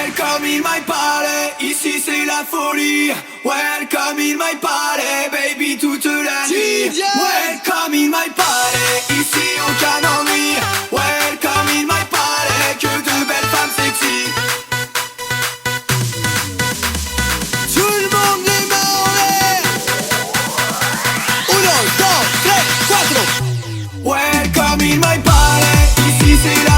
Welcome in my palais, ici c'est la folie. Welcome in my palais, baby toute la nuit. Welcome in my palais, ici aucun ennui. Welcome in my palais, que de belles femmes sexy. Tout le monde les mains en l'air. Uno, dos, tres, cuatro. Welcome in my palais, ici c'est la folie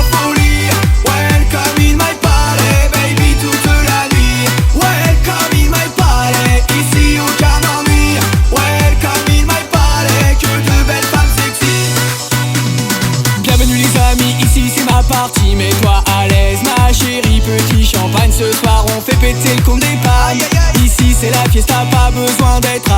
parti, mets-toi à l'aise, ma chérie. Petit champagne, ce soir on fait péter le compte des. Ici c'est la fiesta, pas besoin d'être